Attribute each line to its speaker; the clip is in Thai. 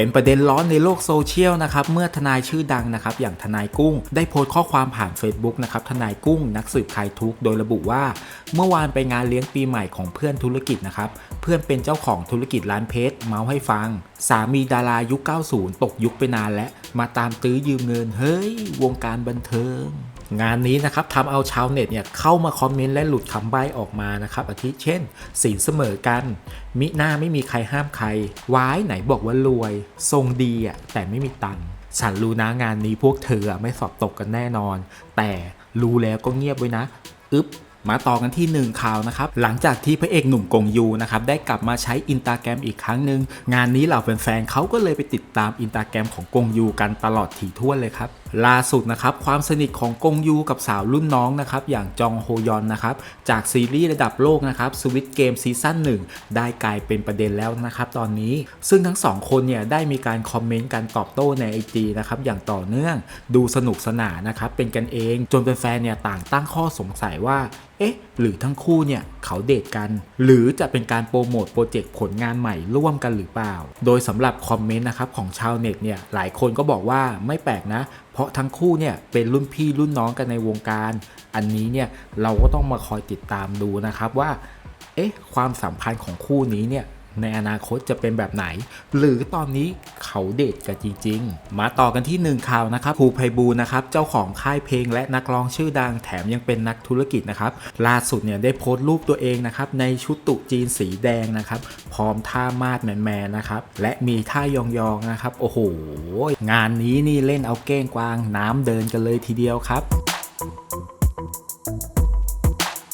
Speaker 1: เป็นประเด็นร้อนในโลกโซเชียลนะครับเมื่อทนายชื่อดังนะครับอย่างทนายกุ้ง ได้โพสต์ข้อความผ่าน Facebook นะครับทนายกุ้งนักสืบคลายทุกโดยระบุว่า เมื่อวานไปงานเลี้ยงปีใหม่ของเพื่อนธุรกิจนะครับเพื่อนเป็นเจ้าของธุรกิจร้านเพชรเมาให้ฟัง สามีดารายุค 90 ตกยุคไปนานแล้วมาตามตื้อยืมเงินเฮ้ย วงการบันเทิง งานนี้นะครับทำเอาชาวเน็ตเนี่ยเข้ามาคอมเมนต์และหลุดคำใบ้ออกมานะครับอาทิเช่นสินเสมอกัน มิหน้าไม่มีใครห้ามใครวายไหนบอกว่ารวย ทรงดีอะแต่ไม่มีตังฉันรู้นะงานนี้พวกเธอไม่สอบตกกันแน่นอน แต่รู้แล้วก็เงียบไว้นะ อึ๊บ มาต่อกันที่หนึ่งข่าวนะครับ หลังจากที่พระเอกหนุ่มกงยูนะครับได้กลับมาใช้อินตาแกรมอีกครั้งหนึ่งงานนี้เหล่าแฟนๆเขาก็เลยไปติดตามอินตาแกรมของกงยูกันตลอดถี่ถ้วนเลยครับล่าสุดนะครับความสนิทของกงยูกับสาวรุ่นน้องนะครับอย่างจองโฮยอนนะครับจากซีรีส์ระดับโลกนะครับสวิตเกมซีซั่น1ได้กลายเป็นประเด็นแล้วนะครับตอนนี้ซึ่งทั้งสองคนเนี่ยได้มีการคอมเมนต์การตอบโต้ใน IG นะครับอย่างต่อเนื่องดูสนุกสนานนะครับเป็นกันเองจนแฟนๆเนี่ยต่างตั้งข้อสงสัยว่าเอ๊ะ หรือทั้งคู่เนี่ยเขาเดทกัน หรือจะเป็นการโปรโมทโปรเจกต์ผลงานใหม่ร่วมกันหรือเปล่า โดยสำหรับคอมเมนต์นะครับของชาวเน็ตเนี่ยหลายคนก็บอกว่าไม่แปลกนะ เพราะทั้งคู่เนี่ยเป็นรุ่นพี่รุ่นน้องกันในวงการ อันนี้เนี่ยเราก็ต้องมาคอยติดตามดูนะครับว่าเอ๊ะความสัมพันธ์ของคู่นี้เนี่ย ในอนาคตจะเป็นแบบไหน หรือตอนนี้เขาเดทกันจริง ๆ มาต่อกันที่หนึ่งข่าวนะครับภูไพบูลนะครับเจ้าของค่ายเพลงและนักร้องชื่อดังแถมยังเป็นนักธุรกิจนะครับล่าสุดเนี่ยได้โพสต์รูปตัวเองนะครับในชุดตุจีนสีแดงนะครับพร้อมท่ามาดแมนๆนะครับและมีท่ายองๆนะครับโอ้โหงานนี้นี่เล่นเอาเก้งกวางน้ำเดินกันเลยทีเดียวครับ